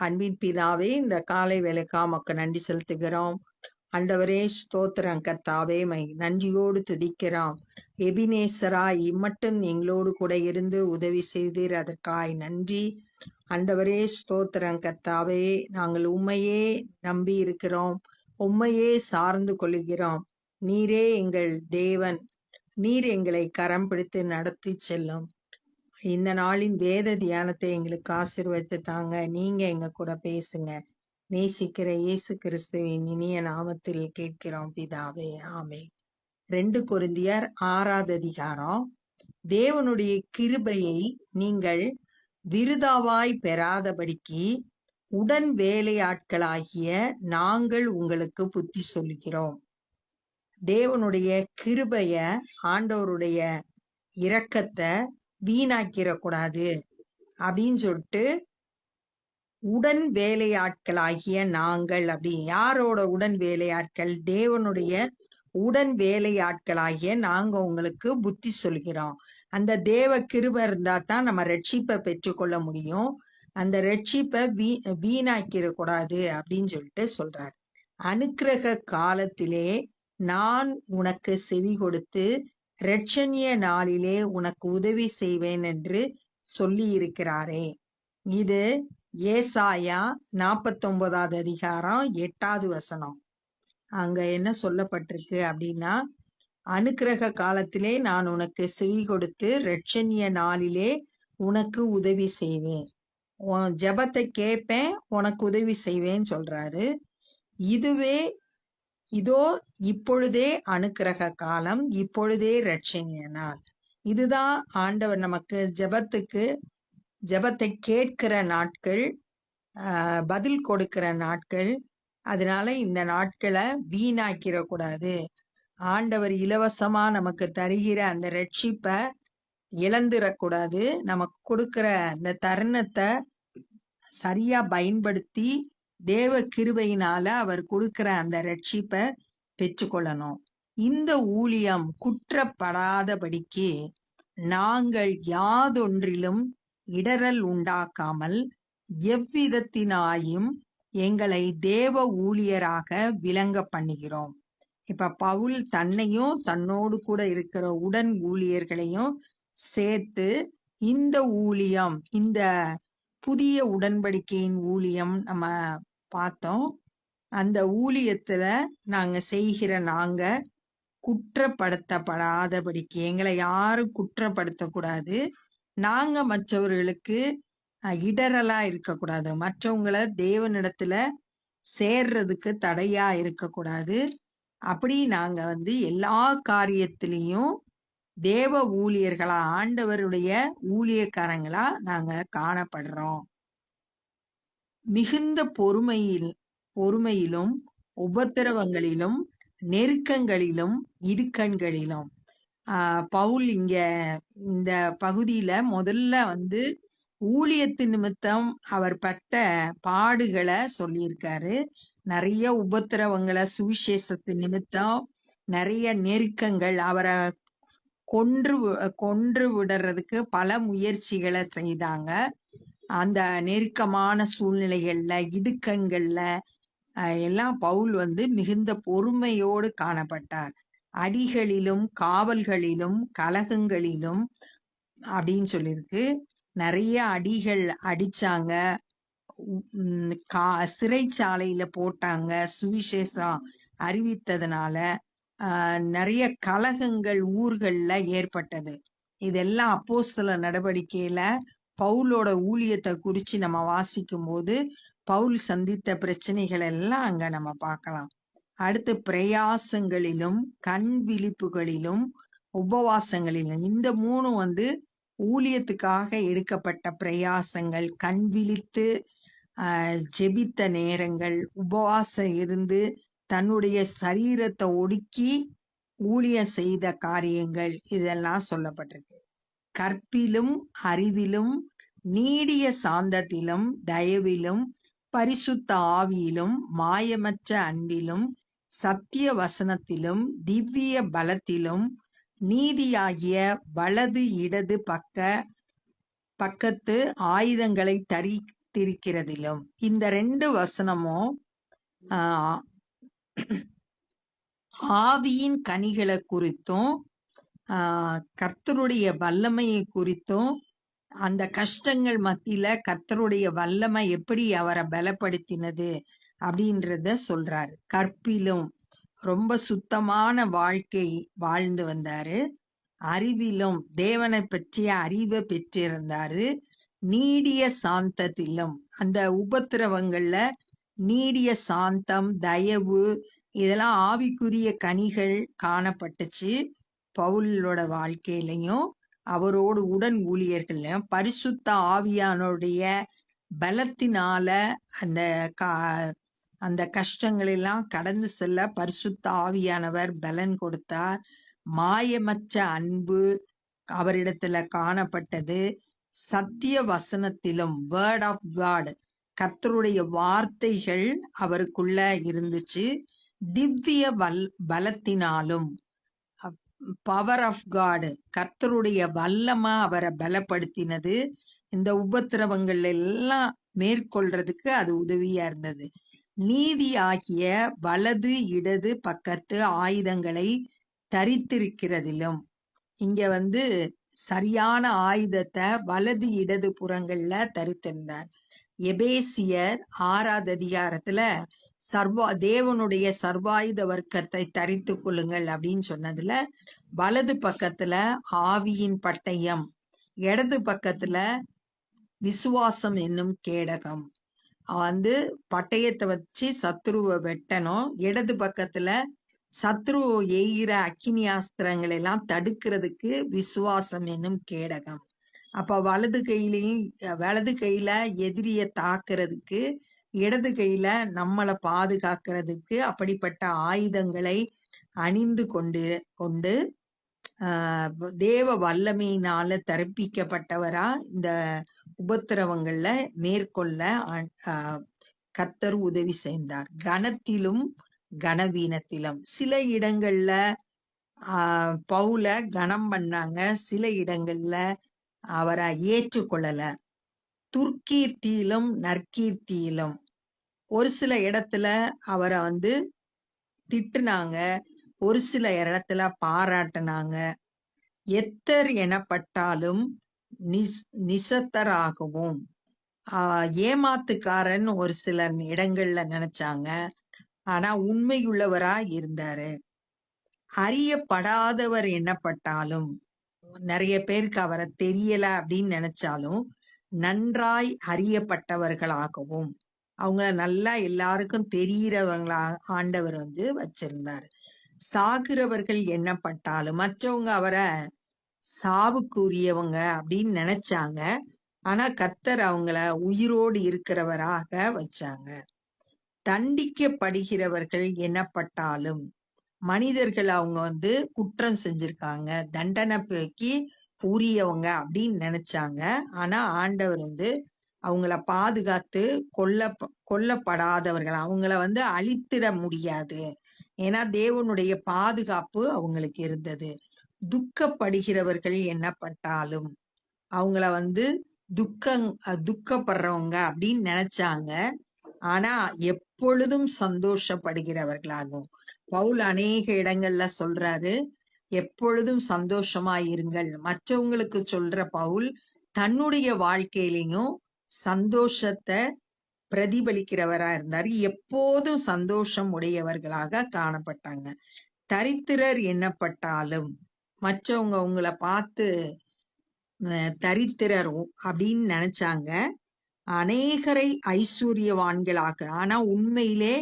அன்பின் பிதாவே இந்த காலை வேலைக்கா மக்கள் நன்றி செலுத்துகிறோம். அண்டவரே ஸ்தோத்திரம் கத்தாவே மை நன்றியோடு துதிக்கிறோம். எபினேசரா இம்மட்டும் எங்களோடு கூட இருந்து உதவி செய்தீர் அதற்காய் நன்றி. அண்டவரே ஸ்தோத்திரம் கத்தாவே நாங்கள் உண்மையே நம்பி இருக்கிறோம். உண்மையே சார்ந்து கொள்கிறோம். நீரே எங்கள் தேவன். நீர் எங்களை கரம் பிடித்து நடத்தி செல்லும். இந்த நாளின் வேத தியானத்தை எங்களுக்கு ஆசிர்வதித்து தாங்க. நீங்க எங்க கூட பேசுங்க. நேசிக்கிற இயேசு கிறிஸ்துவின் இனிய நாமத்தில் கேட்கிறோம் பிதாவே. ஆமே ரெண்டு குருந்தியர் ஆறாவது அதிகாரம். தேவனுடைய கிருபையை நீங்கள் விருதாவாய் பெறாதபடிக்கு உடன் வேலையாட்களாகிய நாங்கள் உங்களுக்கு புத்தி சொல்கிறோம். தேவனுடைய கிருபைய ஆண்டவருடைய இரக்கத்தை வீணாக்கிடக்கூடாது அப்படின்னு சொல்லிட்டு உடன் வேலையாட்களாகிய நாங்கள் அப்படி யாரோட உடன் வேலையாட்கள்? தேவனுடைய உடன் வேலையாட்களாகிய நாங்க உங்களுக்கு புத்தி சொல்கிறோம். அந்த தேவ கிருபை இருந்தா தான் நம்ம ரட்சிப்பை பெற்றுக்கொள்ள முடியும். அந்த ரட்சிப்பை வீ வீணாக்கிட கூடாது அப்படின்னு சொல்லிட்டு சொல்றார். அனுக்கிரக காலத்திலே நான் உனக்கு செவி கொடுத்து இரட்சணிய நாளிலே உனக்கு உதவி செய்வேன் என்று சொல்லியிருக்கிறாரே. இது ஏசாயா நாற்பத்தொன்பதாவது அதிகாரம் எட்டாவது வசனம். அங்க என்ன சொல்லப்பட்டிருக்கு அப்படின்னா அனுக்கிரக காலத்திலே நான் உனக்கு செவி கொடுத்து இரட்சணிய நாளிலே உனக்கு உதவி செய்வேன். உன் ஜெபத்தை கேட்பேன் உனக்கு உதவி செய்வேன்னு சொல்றாரு. இதுவே இதோ இப்பொழுதே அனுக்கிரக காலம் இப்பொழுதே ரட்சணிய நாள். இதுதான் ஆண்டவர் நமக்கு ஜெபத்துக்கு ஜெபத்தை கேட்கிற நாட்கள் பதில் கொடுக்கிற நாட்கள். அதனால இந்த நாட்களை வீணாக்கிடக்கூடாது. ஆண்டவர் இலவசமா நமக்கு தருகிற அந்த ரட்சிப்பை இழந்துடக்கூடாது. நமக்கு கொடுக்கிற அந்த தருணத்தை சரியா பயன்படுத்தி தேவ கிருபையினால அவர் கொடுக்கிற அந்த ரட்சிப்பை பெற்றுக்கொள்ளணும். இந்த ஊழியம் குற்றப்படாதபடிக்கு நாங்கள் யாதொன்றிலும் இடரல் உண்டாக்காமல் எவ்விதத்தினாயும் எங்களை தேவ ஊழியராக விளங்க பண்ணுகிறோம். இப்ப பவுல் தன்னையும் தன்னோடு கூட இருக்கிற உடன் ஊழியர்களையும் சேர்த்து இந்த ஊழியம் இந்த புதிய உடன்படிக்கையின் ஊழியம் நம்ம பார்த்தோம். அந்த ஊழியத்தில் நாங்கள் செய்கிற நாங்கள் குற்றப்படுத்தப்படாதபடிக்கு எங்களை யாரும் குற்றப்படுத்தக்கூடாது. நாங்கள் மற்றவர்களுக்கு இடரலாக இருக்கக்கூடாது. மற்றவங்களை தேவனிடத்தில் சேர்றதுக்கு தடையா இருக்கக்கூடாது. அப்படி நாங்கள் வந்து எல்லா காரியத்திலையும் தேவ ஊழியர்களா ஆண்டவருடைய ஊழியக்காரங்களா நாங்கள் காணப்படுறோம். மிகுந்த பொறுமையில் பொறுமையிலும் உபத்திரவங்களிலும் நெருக்கங்களிலும் இடுக்கண்களிலும். பவுல் இங்க இந்த பகுதியில முதல்ல வந்து ஊழியத்து நிமித்தம் அவர் பட்ட பாடுகளை சொல்லியிருக்காரு. நிறைய உபத்திரவங்களை சுவிசேஷத்து நிமித்தம் நிறைய நெருக்கங்கள் அவரை கொன்று கொன்று விடுறதுக்கு பல முயற்சிகளை செய்தாங்க. அந்த நெருக்கமான சூழ்நிலைகள்ல இடுக்கண்கள்ல எல்லாம் பவுல் வந்து மிகுந்த பொறுமையோடு காணப்பட்டார். அடிகளிலும் காவல்களிலும் கலகங்களிலும் அப்படின்னு சொல்லியிருக்கு. நிறைய அடிகள் அடிச்சாங்க. உம் கா சிறைச்சாலையில போட்டாங்க. சுவிசேஷம் அறிவித்ததுனால நிறைய கலகங்கள் ஊர்களில் ஏற்பட்டது. இதெல்லாம் அப்போஸ்தல நடவடிக்கையில பவுலோட ஊழியத்தை குறிச்சு நம்ம வாசிக்கும் போது பவுல் சந்தித்த பிரச்சனைகள் எல்லாம் அங்க நம்ம பார்க்கலாம். அடுத்து பிரயாசங்களிலும் கண் விழிப்புகளிலும் உபவாசங்களிலும் இந்த மூணும் வந்து ஊழியத்துக்காக எடுக்கப்பட்ட பிரயாசங்கள் கண் விழித்து ஜெபித்த நேரங்கள் உபவாசம் இருந்து தன்னுடைய சரீரத்தை ஒடுக்கி ஊழியம் செய்த காரியங்கள் இதெல்லாம் சொல்லப்பட்டிருக்கு. கற்பிலும் அறிவிலும் நீடிய சாந்தத்திலும் தயவிலும் பரிசுத்த ஆவியிலும் மாயமற்ற அன்பிலும் சத்திய வசனத்திலும் திவ்ய பலத்திலும் நீதியாகிய வலது இடது பக்க பக்கத்து ஆயுதங்களை தரித்திருக்கிறதிலும். இந்த ரெண்டு வசனமும் ஆவியின் கனிகளை குறித்தும் கர்த்தருடைய வல்லமையை குறித்தும் அந்த கஷ்டங்கள் மத்தியில கர்த்தருடைய வல்லமை எப்படி அவரை பலப்படுத்தினது அப்படின்றத சொல்றாரு. கற்பிலும் ரொம்ப சுத்தமான வாழ்க்கை வாழ்ந்து வந்தாரு. அறிவிலும் தேவனை பற்றிய அறிவை பெற்றிருந்தாரு. நீடிய சாந்தத்திலும் அந்த உபத்திரவங்கள்ல நீடிய சாந்தம் தயவு இதெல்லாம் ஆவிக்குரிய கனிகள் காணப்பட்டுச்சு. பவுலோட வாழ்க்கையிலையும் அவரோடு உடன் ஊழியர்களையும் பரிசுத்த ஆவியானுடைய பலத்தினால அந்த கா அந்த கஷ்டங்களெல்லாம் கடந்து செல்ல பரிசுத்த ஆவியானவர் பலன் கொடுத்தார். மாயமற்ற அன்பு அவரிடத்துல காணப்பட்டது. சத்திய வசனத்திலும் வேர்ட் ஆஃப் காட் கர்த்தருடைய வார்த்தைகள் அவருக்குள்ள இருந்துச்சு. திவ்ய வல் பலத்தினாலும் பவர் ஆஃப் காடு கர்த்தருடைய வல்லமா அவரை பலப்படுத்தினது. இந்த உபத்திரவங்கள் எல்லாம் மேற்கொள்றதுக்கு அது உதவியா இருந்தது. நீதி ஆகிய வலது இடது பக்கத்து ஆயுதங்களை தரித்திருக்கிறதிலும் இங்க வந்து சரியான ஆயுதத்தை வலது இடது புறங்கள்ல தரித்திருந்தார். எபேசியர் ஆறாவது அதிகாரத்துல சர்வா தேவனுடைய சர்வாயுத வர்க்கத்தை தரித்து கொள்ளுங்கள் அப்படின்னு சொன்னதுல வலது பக்கத்துல ஆவியின் பட்டயம் இடது பக்கத்துல விசுவாசம் என்னும் கேடகம். வந்து பட்டயத்தை வச்சு சத்ருவை வெட்டணும். இடது பக்கத்துல சத்ரு எய்கிற அக்கினி அஸ்திரங்களை எல்லாம் தடுக்கிறதுக்கு விசுவாசம் என்னும் கேடகம். அப்ப வலது கையிலையும் வலது கையில எதிரிய தாக்குறதுக்கு இடது கையில நம்மளை பாதுகாக்கிறதுக்கு அப்படிப்பட்ட ஆயுதங்களை அணிந்து கொண்டு கொண்டு தேவ வல்லமையினால தரப்பிக்கப்பட்டவரா இந்த உபத்திரவங்கள்ல மேற்கொள்ள கத்தர் கர்த்தர் உதவி செய்தார். கனத்திலும் கனவீனத்திலும். சில இடங்கள்ல பவுல கனம் பண்ணாங்க. சில இடங்கள்ல அவரை ஏற்றுக்கொள்ளல. துர்க்கீர்த்தியிலும் நற்கீர்த்தியிலும் ஒரு சில இடத்துல அவரை வந்து திட்டுனாங்க ஒரு சில இடத்துல பாராட்டுனாங்க. எத்தர் எனப்பட்டாலும் நிஸ் நிசத்தராகவும். ஆஹ் ஏமாத்துக்காரன் ஒரு சில இடங்கள்ல நினைச்சாங்க. ஆனா உண்மையுள்ளவரா இருந்தாரு. அறியப்படாதவர் என்னப்பட்டாலும் நிறைய பேருக்கு அவரை தெரியல அப்படின்னு நினைச்சாலும் நன்றாய் அறியப்பட்டவர்களாகவும் அவங்கள நல்லா எல்லாருக்கும் தெரியறவங்களா ஆண்டவர் வந்து வச்சிருந்தார். சாகிறவர்கள் எண்ணப்பட்டாலும் மற்றவங்க அவரை சாவுக்குரியவங்க அப்படின்னு நினைச்சாங்க. ஆனா கத்தர் அவங்கள உயிரோடு இருக்கிறவராக வச்சாங்க. தண்டிக்கப்படுகிறவர்கள் எண்ணப்பட்டாலும் மனிதர்கள் அவங்க வந்து குற்றம் செஞ்சிருக்காங்க. தண்டனைக்கு உரியவங்க அப்படின்னு நினைச்சாங்க. ஆனா ஆண்டவர் வந்து அவங்கள பாதுகாத்து கொல்ல கொல்லப்படாதவர்கள். அவங்கள வந்து அழித்திட முடியாது. ஏன்னா தேவனுடைய பாதுகாப்பு அவங்களுக்கு இருந்தது. துக்கப்படுகிறவர்கள் என்னப்பட்டாலும் அவங்கள வந்து துக்கம் அஹ் துக்கப்படுறவங்க அப்படின்னு நினைச்சாங்க. ஆனா எப்பொழுதும் சந்தோஷப்படுகிறவர்களாகும் பவுல் அநேக இடங்கள்ல சொல்றாரு எப்பொழுதும் சந்தோஷமா இருங்கள் மற்றவங்களுக்கு சொல்ற பவுல் தன்னுடைய வாழ்க்கையிலையும் சந்தோஷத்தை பிரதிபலிக்கிறவரா இருந்தாரு. எப்போதும் சந்தோஷம் உடையவர்களாக காணப்பட்டாங்க. தரித்திரர் எண்ணப்பட்டாலும் மற்றவங்க உங்களை பார்த்து தரித்திரரும் தரித்திரர் அப்படின்னு நினைச்சாங்க. அநேகரை ஐஸ்வர்யவான்களாக ஆனா உண்மையிலே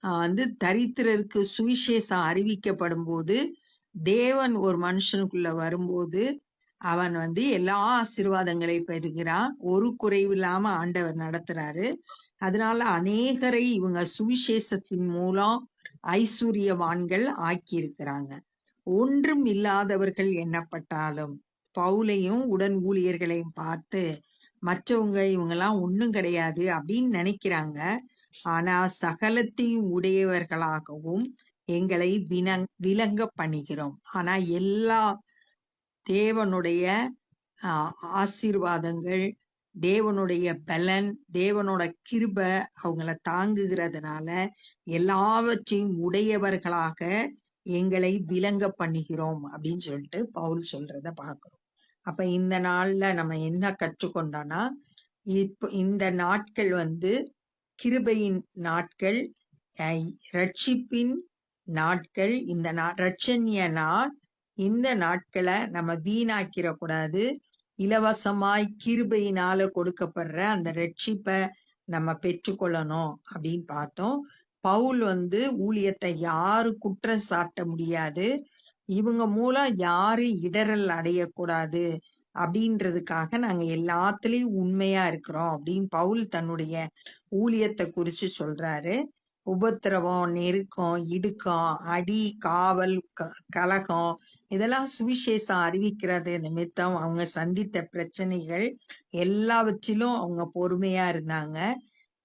வந்து தரித்திரருக்கு சுவிசேஷம் அறிவிக்கப்படும் போது தேவன் ஒரு மனுஷனுக்குள்ள வரும்போது அவன் வந்து எல்லா ஆசீர்வாதங்களை பெறுகிறான். ஒரு குறைவில்லாம ஆண்டவர் நடத்துறாரு. அதனால அநேகரை இவங்க சுவிசேஷத்தின் மூலம் ஐஸ்வர்யவான்கள் ஆக்கியிருக்கிறாங்க. ஒன்றும் இல்லாதவர்கள் எண்ணப்பட்டாலும் பவுலையும் உடன் ஊழியர்களையும் பார்த்து மற்றவங்க இவங்கெல்லாம் ஒண்ணும் கிடையாது அப்படின்னு நினைக்கிறாங்க. ஆனா சகலத்தையும் உடையவர்களாகவும் எங்களை வினங் விளங்க பண்ணுகிறோம் ஆனா எல்லா தேவனுடைய ஆசீர்வாதங்கள் தேவனுடைய பலன் தேவனோட கிருப அவங்கள தாங்குகிறதுனால எல்லாவற்றையும் உடையவர்களாக எங்களை விளங்க பண்ணுகிறோம் அப்படின்னு சொல்லிட்டு பவுல் சொல்றத பாக்குறோம் அப்ப இந்த நாள்ல நம்ம என்ன கற்றுக்கொண்டோம்னா இப்ப இந்த நாட்கள் வந்து கிருபையின் நாட்கள் ரட்சிப்பின் நாட்கள் இந்த நா ரட்சண்ய நாள் இந்த நாட்களை நம்ம வீணாக்கிற கூடாது இலவசமாய் கிருபையினால கொடுக்கப்படுற அந்த ரட்சிப்பை நம்ம பெற்றுக்கொள்ளணும் அப்படின்னு பார்த்தோம். பவுல் வந்து ஊழியத்தை யாரு குற்றம் சாட்ட முடியாது. இவங்க மூலம் யாரு இடரல் அடையக்கூடாது அப்படின்றதுக்காக நாங்க எல்லாத்துலயும் உண்மையா இருக்கிறோம் அப்படின்னு பவுல் தன்னுடைய ஊழியத்தை குறிச்சு சொல்றாரு. உபத்திரவம் நெருக்கம் இடுக்கம் அடி காவல் க- கலகம் இதெல்லாம் சுவிசேஷம் அறிவிக்கிறது. நிமித்தம் அவங்க சந்தித்த பிரச்சனைகள் எல்லாவற்றிலும் அவங்க பொறுமையா இருந்தாங்க.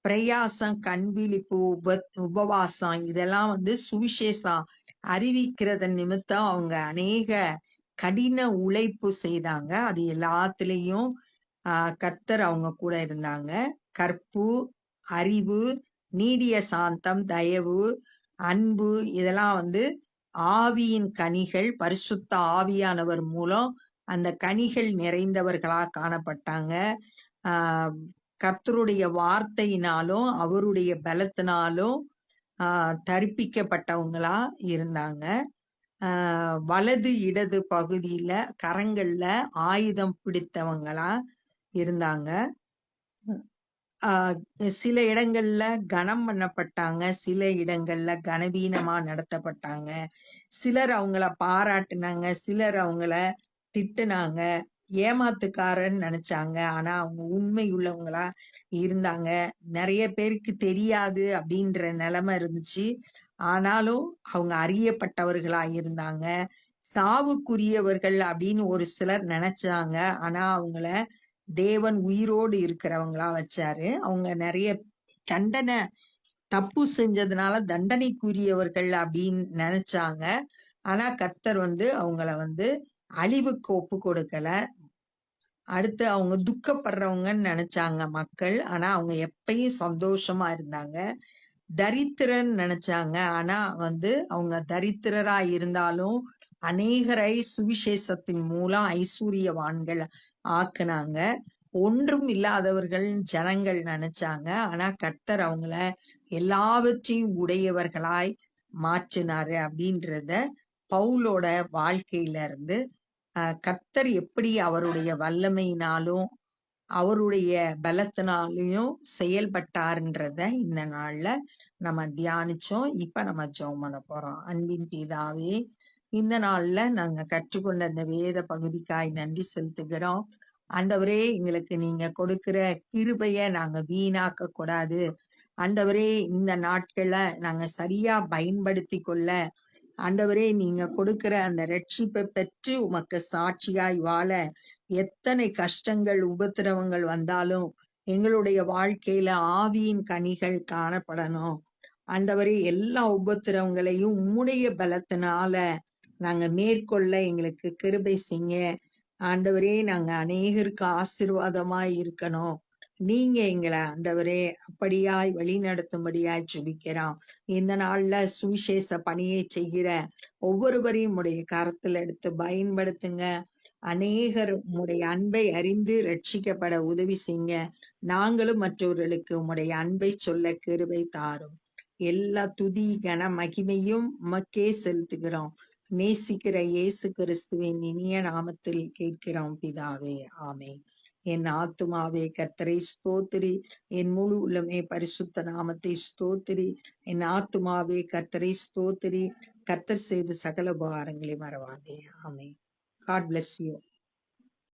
பிரயாசம் கண்விழிப்பு உப உபவாசம் இதெல்லாம் வந்து சுவிசேஷம் அறிவிக்கிறது நிமித்தம் அவங்க அநேக கடின உழைப்பு செய்தாங்க. அது எல்லாத்துலேயும் கத்தர் அவங்க கூட இருந்தாங்க. கற்பு அறிவு நீடிய சாந்தம் தயவு அன்பு இதெல்லாம் வந்து ஆவியின் கனிகள் பரிசுத்த ஆவியானவர் மூலம் அந்த கனிகள் நிறைந்தவர்களா காணப்பட்டாங்க. கர்த்தருடைய வார்த்தையினாலும் அவருடைய பலத்தினாலும் ஆஹ் தரிப்பிக்கப்பட்டவங்களா இருந்தாங்க. வலது இடது பகுதியில கரங்கள்ல ஆயுதம் பிடித்தவங்களா இருந்தாங்க. சில இடங்கள்ல கனம் பண்ணப்பட்டாங்க சில இடங்கள்ல கனவீனமா நடத்தப்பட்டாங்க. சிலர் அவங்கள பாராட்டுனாங்க சிலர் அவங்கள திட்டுனாங்க ஏமாத்துக்காரன்னு நினைச்சாங்க. ஆனா அவங்க உண்மை உள்ளவங்களா இருந்தாங்க. நிறைய பேருக்கு தெரியாது அப்படின்ற நிலைமை இருந்துச்சு. ஆனாலும் அவங்க அறியப்பட்டவர்களா இருந்தாங்க. சாவுக்குரியவர்கள் அப்படின்னு ஒரு சிலர் நினைச்சாங்க. ஆனா அவங்கள தேவன் உயிரோடு இருக்கிறவங்களா வச்சாரு. அவங்க நிறைய தண்டனை தப்பு செஞ்சதுனால தண்டனைக்குரியவர்கள் அப்படின்னு நினைச்சாங்க. ஆனா கத்தர் வந்து அவங்கள வந்து அழிவுக்கு ஒப்பு கொடுக்கல. அடுத்து அவங்க துக்கப்படுறவங்கன்னு நினைச்சாங்க மக்கள். ஆனா அவங்க எப்பயும் சந்தோஷமா இருந்தாங்க. தரித்திரன் நினைச்சாங்க. ஆனா வந்து அவங்க தரித்திரரா இருந்தாலும் அநேகரை சுவிசேஷத்தின் மூலம் ஐஸ்வர்யவான்கள் ஆக்குனாங்க. ஒன்றும் இல்லாதவர்கள் ஜனங்கள் நினைச்சாங்க. ஆனா கர்த்தர் அவங்கள எல்லாவற்றையும் உடையவர்களாய் மாற்றினாரு அப்படின்றத பவுலோட வாழ்க்கையில இருந்து கர்த்தர் எப்படி அவருடைய வல்லமையினாலும் அவருடைய பலத்தினாலையும் செயல்பட்டாருன்றத இந்த நாள்ல நம்ம தியானிச்சோம். இப்ப நம்ம ஜெபம் பண்ண போறோம். அன்பின் பிதாவே இந்த நாள்ல நாங்க கற்றுக்கொண்ட அந்த வேத பகுதிக்காய் நன்றி செலுத்துகிறோம். ஆண்டவரே எங்களுக்கு நீங்க கொடுக்கிற கிருபைய நாங்க வீணாக்க கூடாது. ஆண்டவரே இந்த நாட்கள நாங்க சரியா பயன்படுத்தி கொள்ள. ஆண்டவரே நீங்க கொடுக்கிற அந்த ரட்சிப்பை பெற்று உமக்கு சாட்சியாய் வாழ. எத்தனை கஷ்டங்கள் உபத்திரவங்கள் வந்தாலும் எங்களுடைய வாழ்க்கையில ஆவியின் கனிகள் காணப்படணும். ஆண்டவரே எல்லா உபத்திரவங்களையும் உம்முடைய பலத்தினால நாங்க மேற்கொள்ள எங்களுக்கு கிருபை செய்ய ஆண்டவரே நாங்க அநேகருக்கு ஆசிர்வாதமாய் இருக்கணும். நீங்க எங்களை அந்தவரே அப்படியாய் வழி நடத்தும்படியாய் ஜெபிக்கிறோம். இந்த நாள்ல சுவிசேஷ பணியை செய்கிற ஒவ்வொருவரையும் உடைய கரத்துல எடுத்து பயன்படுத்துங்க. அநேகர் உம்முடைய அன்பை அறிந்து ரட்சிக்கப்பட உதவி செய்யுங்க. நாங்களும் மற்றவர்களுக்கு உம்முடைய அன்பை சொல்ல கிருபை தாரும். எல்லா துதி கன மகிமையும் உமக்கே செலுத்துகிறோம். நேசிக்கிற இயேசு கிறிஸ்துவின் இனிய நாமத்தில் கேட்கிறோம் பிதாவே. ஆமே என் ஆத்துமாவே கர்த்தரை ஸ்தோத்திரி. என் முழு உள்ளமே பரிசுத்த நாமத்தை ஸ்தோத்திரி. என் ஆத்துமாவே கர்த்தரை ஸ்தோத்திரி. கர்த்தர் செய்த சகல உபகாரங்களை மறவாதே. ஆமே காட் பிளஸ் யூ